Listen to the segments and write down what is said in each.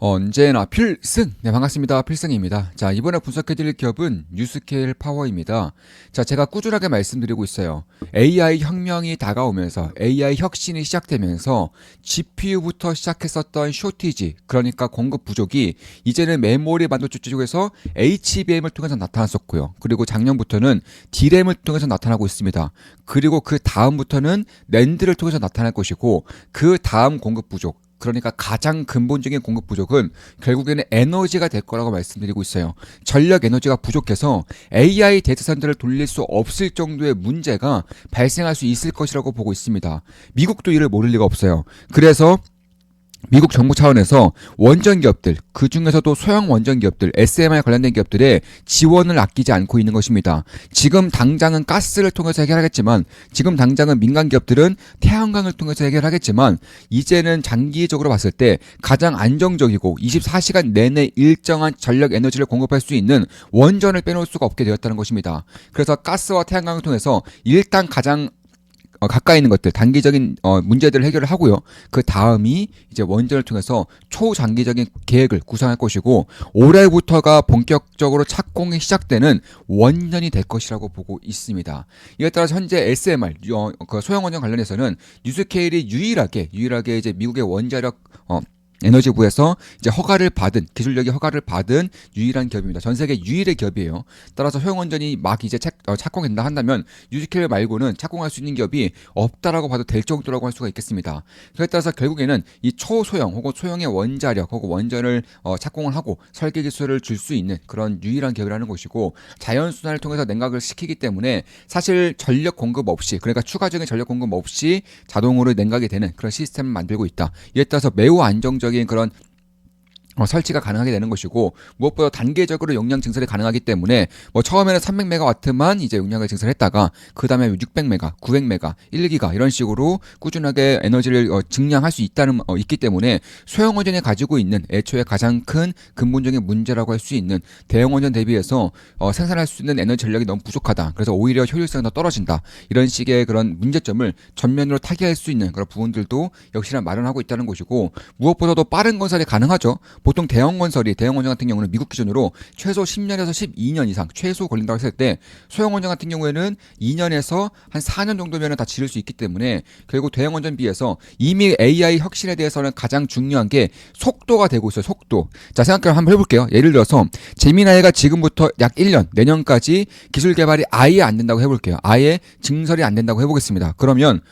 언제나 필승! 네, 반갑습니다. 필승입니다. 자, 이번에 분석해드릴 기업은 뉴스케일 파워입니다. 자, 제가 꾸준하게 말씀드리고 있어요. AI 혁명이 다가오면서, AI 혁신이 시작되면서, GPU부터 시작했었던 쇼티지, 그러니까 공급 부족이, 이제는 메모리 반도체 쪽에서 HBM을 통해서 나타났었고요. 그리고 작년부터는 D램을 통해서 나타나고 있습니다. 그리고 그 다음부터는 랜드를 통해서 나타날 것이고, 그 다음 공급 부족, 그러니까 가장 근본적인 공급 부족은 결국에는 에너지가 될 거라고 말씀드리고 있어요. 전력 에너지가 부족해서 AI 데이터 센터를 돌릴 수 없을 정도의 문제가 발생할 수 있을 것이라고 보고 있습니다. 미국도 이를 모를 리가 없어요. 그래서 미국 정부 차원에서 원전 기업들, 그 중에서도 소형 원전 기업들, SMR 관련된 기업들의 지원을 아끼지 않고 있는 것입니다. 지금 당장은 가스를 통해서 해결하겠지만, 지금 당장은 민간 기업들은 태양광을 통해서 해결하겠지만, 이제는 장기적으로 봤을 때 가장 안정적이고 24시간 내내 일정한 전력 에너지를 공급할 수 있는 원전을 빼놓을 수가 없게 되었다는 것입니다. 그래서 가스와 태양광을 통해서 일단 가장 어, 가까이 있는 것들 단기적인 어, 문제들을 해결을 하고요. 그 다음이 이제 원전을 통해서 초장기적인 계획을 구상할 것이고 올해부터가 본격적으로 착공이 시작되는 원전이 될 것이라고 보고 있습니다. 이에 따라서 현재 SMR 어, 그 소형 원전 관련해서는 뉴스케일이 유일하게 유일하게 이제 미국의 원자력 어, 에너지부에서 이제 허가를 받은 기술력이 허가를 받은 유일한 기업입니다. 전 세계 유일의 기업이에요. 따라서 소형원전이 막 이제 착, 어, 착공된다 한다면 유지켈 말고는 착공할 수 있는 기업이 없다라고 봐도 될 정도라고 할 수가 있겠습니다. 그에 따라서 결국에는 이 초소형 혹은 소형의 원자력 혹은 원전을 어, 착공을 하고 설계 기술을 줄 수 있는 그런 유일한 기업이라는 것이고 자연 순환을 통해서 냉각을 시키기 때문에 사실 전력 공급 없이 그러니까 추가적인 전력 공급 없이 자동으로 냉각이 되는 그런 시스템을 만들고 있다. 이에 따라서 매우 안정적 적인 그런 어, 설치가 가능하게 되는 것이고 무엇보다 단계적으로 용량 증설이 가능하기 때문에 뭐 처음에는 300메가와트만 이제 용량을 증설했다가 그 다음에 600메가, 900메가, 1기가 이런 식으로 꾸준하게 에너지를 어, 증량할 수 있다는 어, 있기 때문에 소형 원전이 가지고 있는 애초에 가장 큰 근본적인 문제라고 할 수 있는 대형 원전 대비해서 어, 생산할 수 있는 에너지 전력이 너무 부족하다. 그래서 오히려 효율성이 더 떨어진다. 이런 식의 그런 문제점을 전면으로 타개할 수 있는 그런 부분들도 역시나 마련하고 있다는 것이고 무엇보다도 빠른 건설이 가능하죠. 보통 대형 건설이 대형 원전 같은 경우는 미국 기준으로 최소 10년에서 12년 이상 최소 걸린다고 했을 때 소형 원전 같은 경우에는 2년에서 한 4년 정도면 다 지를 수 있기 때문에 결국 대형 원전 비해서 이미 AI 혁신에 대해서는 가장 중요한 게 속도가 되고 있어요. 속도. 자 생각해 한번 해볼게요. 예를 들어서 제미나이가 지금부터 약 1년 내년까지 기술 개발이 아예 안 된다고 해볼게요. 아예 증설이 안 된다고 해보겠습니다. 그러면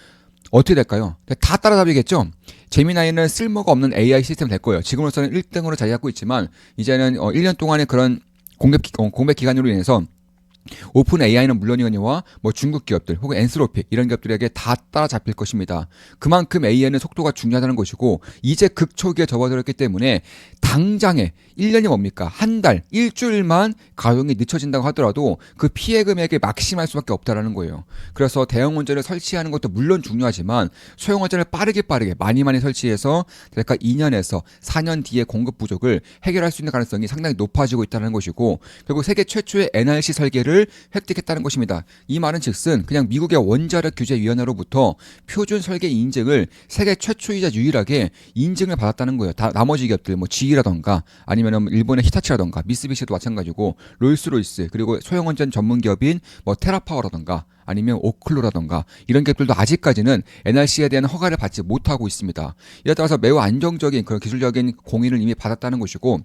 어떻게 될까요? 다 따라잡이겠죠? 제미나이는 쓸모가 없는 AI 시스템 될 거예요. 지금으로서는 1등으로 자리 잡고 있지만 이제는 어 1년 동안의 그런 공백, 기, 어, 공백 기간으로 인해서 오픈 AI는 물론이거니와 뭐 중국 기업들 혹은 엔스로피 이런 기업들에게 다 따라잡힐 것입니다. 그만큼 AI는 속도가 중요하다는 것이고 이제 극초기에 접어들었기 때문에 당장에 1년이 뭡니까? 한 달, 일주일만 가동이 늦춰진다고 하더라도 그 피해 금액이 막심할 수밖에 없다라는 거예요. 그래서 대형 원전을 설치하는 것도 물론 중요하지만 소형 원전을 빠르게 빠르게 많이 많이 설치해서 그러니까 2년에서 4년 뒤에 공급 부족을 해결할 수 있는 가능성이 상당히 높아지고 있다는 것이고 결국 세계 최초의 NRC 설계를 획득했다는 것입니다. 이 말은 즉슨 그냥 미국의 원자력 규제 위원회로부터 표준 설계 인증을 세계 최초이자 유일하게 인증을 받았다는 거예요. 다 나머지 기업들 뭐 GE라던가 아니면은 일본의 히타치라던가 미쓰비시도 마찬가지고 롤스로이스 그리고 소형 원전 전문 기업인 뭐 테라파워라던가 아니면 오클로라던가 이런 기업들도 아직까지는 NRC에 대한 허가를 받지 못하고 있습니다. 이에 따라서 매우 안정적인 그런 기술적인 공인을 이미 받았다는 것이고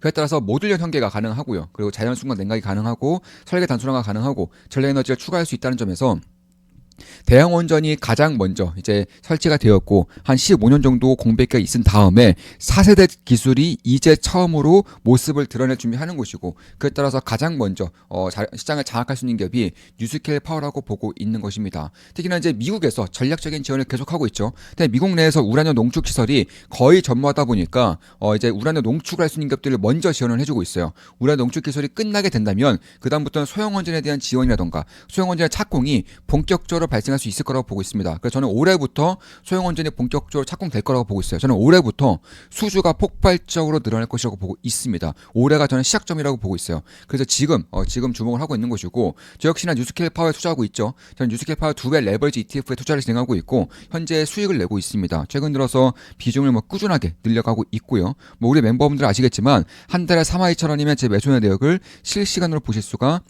그에 따라서 모듈형 형계가 가능하고요. 그리고 자연 순간 냉각이 가능하고 설계 단순화가 가능하고 전력 에너지를 추가할 수 있다는 점에서 대형 원전이 가장 먼저 이제 설치가 되었고 한 15년 정도 공백기가 있은 다음에 4세대 기술이 이제 처음으로 모습을 드러낼 준비하는 곳이고 그에 따라서 가장 먼저 어, 시장을 장악할 수 있는 기업이 뉴스케일 파워라고 보고 있는 것입니다. 특히나 이제 미국에서 전략적인 지원을 계속하고 있죠. 근데 미국 내에서 우라늄 농축 시설이 거의 전무하다 보니까 어, 이제 우라늄 농축을 할 수 있는 기업들을 먼저 지원을 해주고 있어요. 우라늄 농축 기술이 끝나게 된다면 그 다음부터는 소형 원전에 대한 지원이라던가 소형 원전의 착공이 본격적으로 추가적으로 발생할 수 있을 거라고 보고 있습니다. 그래서 저는 올해부터 소형 원전이 본격적으로 착공될 거라고 보고 있어요. 저는 올해부터 수주가 폭발적으로 늘어날 것이라고 보고 있습니다. 올해가 저는 시작점이라고 보고 있어요. 그래서 지금 어, 지금 주목을 하고 있는 것이고 저 역시나 뉴스케일 파워에 투자하고 있죠. 저는 뉴스케일 파워 두 배 레버리지 ETF에 투자를 진행하고 있고 현재 수익을 내고 있습니다. 최근 들어서 비중을 뭐 꾸준하게 늘려가고 있고요. 뭐 우리 멤버분들 아시겠지만 한 달에 3화 2천 원이면 제 매수의 내역을 실시간으로 보실 수가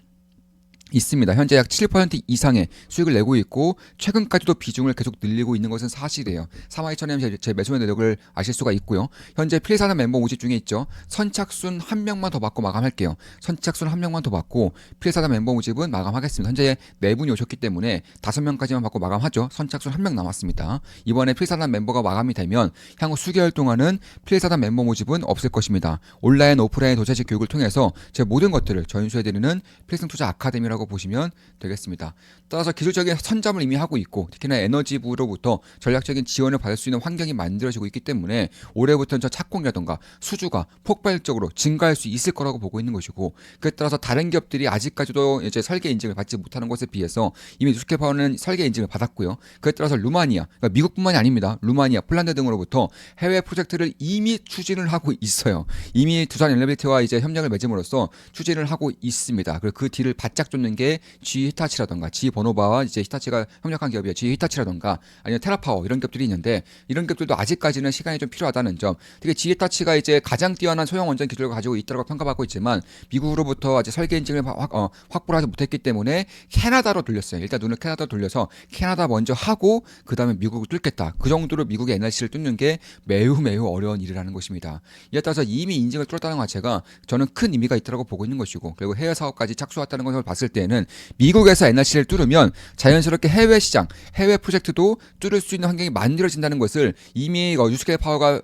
있습니다. 현재 약 7% 이상의 수익을 내고 있고 최근까지도 비중을 계속 늘리고 있는 것은 사실이에요. 3화 2천円제, 제 매수의 내역을 아실 수가 있고요. 현재 필사는 멤버 모집 중에 있죠. 선착순 한 명만 더 받고 마감할게요. 선착순 한 명만 더 받고 필사단 멤버 모집은 마감하겠습니다. 현재 네 분이 오셨기 때문에 다섯 명까지만 받고 마감하죠. 선착순 한 명 남았습니다. 이번에 필사단 멤버가 마감이 되면 향후 수개월 동안은 필사단 멤버 모집은 없을 것입니다. 온라인, 오프라인 도체식 교육을 통해서 제 모든 것들을 전수해드리는 필승 투자 아카데미라고 보시면 되겠습니다. 따라서 기술적인 선점을 이미 하고 있고 특히나 에너지부로부터 전략적인 지원을 받을 수 있는 환경이 만들어지고 있기 때문에 올해부터는 저 착공이라던가 수주가 폭발적으로 증가할 수 있을 거라고 보고 있는 것이고 그에 따라서 다른 기업들이 아직까지도 이제 설계 인증을 받지 못하는 것에 비해서 이미 뉴스케파워는 설계 인증을 받았고요. 그에 따라서 루마니아, 그러니까 미국뿐만이 아닙니다. 루마니아, 폴란드 등으로부터 해외 프로젝트를 이미 추진을 하고 있어요. 이미 두산 엘리베이터와 이제 협력을 맺음으로써 추진을 하고 있습니다. 그리고 그 뒤를 바짝 쫓는 게 G 히타치라던가 G 버노바와 이제 히타치가 협력한 기업이요. G 히타치라던가 아니면 테라파워 이런 기업들이 있는데 이런 기업들도 아직까지는 시간이 좀 필요하다는 점. 특히 G 히타치가 이제 가장 뛰어난 소형 원전 기술을 가지고 있다고 평가받고 있지만 미국으로부터 아직 설계 인증을 확, 어, 확보를 하지 못했기 때문에 캐나다로 돌렸어요. 일단 눈을 캐나다로 돌려서 캐나다 먼저 하고 그 다음에 미국을 뚫겠다. 그 정도로 미국의 NRC를 뚫는 게 매우 매우 어려운 일이라는 것입니다. 이에 따라서 이미 인증을 뚫었다는 것 자체가 저는 큰 의미가 있다고 보고 있는 것이고 그리고 해외 사업까지 착수했다는 것을 봤을 때는 미국에서 NRC를 뚫으면 자연스럽게 해외 시장, 해외 프로젝트도 뚫을 수 있는 환경이 만들어진다는 것을 이미 어, 유스케일 파워가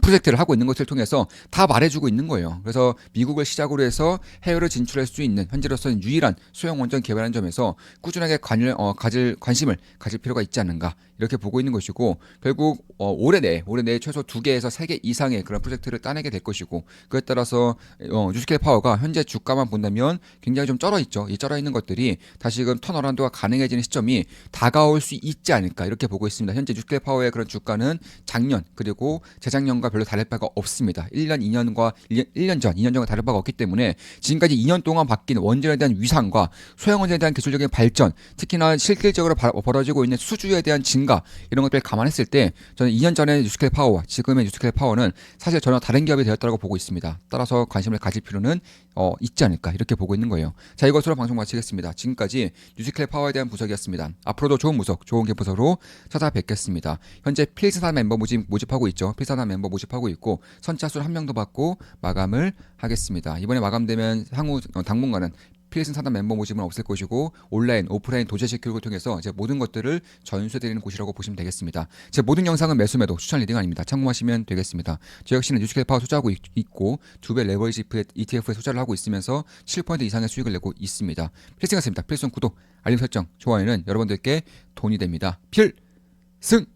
프로젝트를 하고 있는 것을 통해서 다 말해주고 있는 거예요. 그래서 미국을 시작으로 해서 해외로 진출할 수 있는 현재로서는 유일한 소형 원전 개발한 점에서 꾸준하게 관을 어, 가질 관심을 가질 필요가 있지 않는가 이렇게 보고 있는 것이고 결국 어, 올해 내에 올해 내에 최소 두 개에서 세 개 이상의 그런 프로젝트를 따내게 될 것이고 그에 따라서 어, 뉴스케일 파워가 현재 주가만 본다면 굉장히 좀 쩔어 있죠. 이 쩔어 있는 것들이 다시금 턴어라운드가 가능해지는 시점이 다가올 수 있지 않을까 이렇게 보고 있습니다. 현재 뉴스케일 파워의 그런 주가는 작년 그리고 재작년과 별로 다를 바가 없습니다. 1년, 2년과 1년, 1년 전, 2년 전과 다를 바가 없기 때문에 지금까지 2년 동안 바뀐 원전에 대한 위상과 소형 원전에 대한 기술적인 발전, 특히나 실질적으로 바- 벌어지고 있는 수주에 대한 증가 이런 것들을 감안했을 때 저는 2년 전의 뉴스케일 파워와 지금의 뉴스케일 파워는 사실 전혀 다른 기업이 되었다고 보고 있습니다. 따라서 관심을 가질 필요는 어, 있지 않을까 이렇게 보고 있는 거예요. 자 이것으로 방송 마치겠습니다. 지금까지 뉴스케일 파워에 대한 분석이었습니다. 앞으로도 좋은 분석, 좋은 분석으로 찾아뵙겠습니다. 현재 필사단 멤버 모집 모집하고 있죠. 필사단 멤버 모집하고 있고 선착순 한명더 받고 마감을 하겠습니다. 이번에 마감되면 향후 어, 당분간은 필승 사단 멤버 모집은 없을 것이고 온라인, 오프라인 도제식 교육을 통해서 제 모든 것들을 전수해드리는 곳이라고 보시면 되겠습니다. 제 모든 영상은 매수 매도 추천 리딩 아닙니다. 참고하시면 되겠습니다. 저 역시는 뉴스케일 파워 투자하고 있- 있고 두 배 레버리지 ETF에 투자를 하고 있으면서 7% 이상의 수익을 내고 있습니다. 필승했습니다. 필승 구독, 알림 설정, 좋아요는 여러분들께 돈이 됩니다. 필승!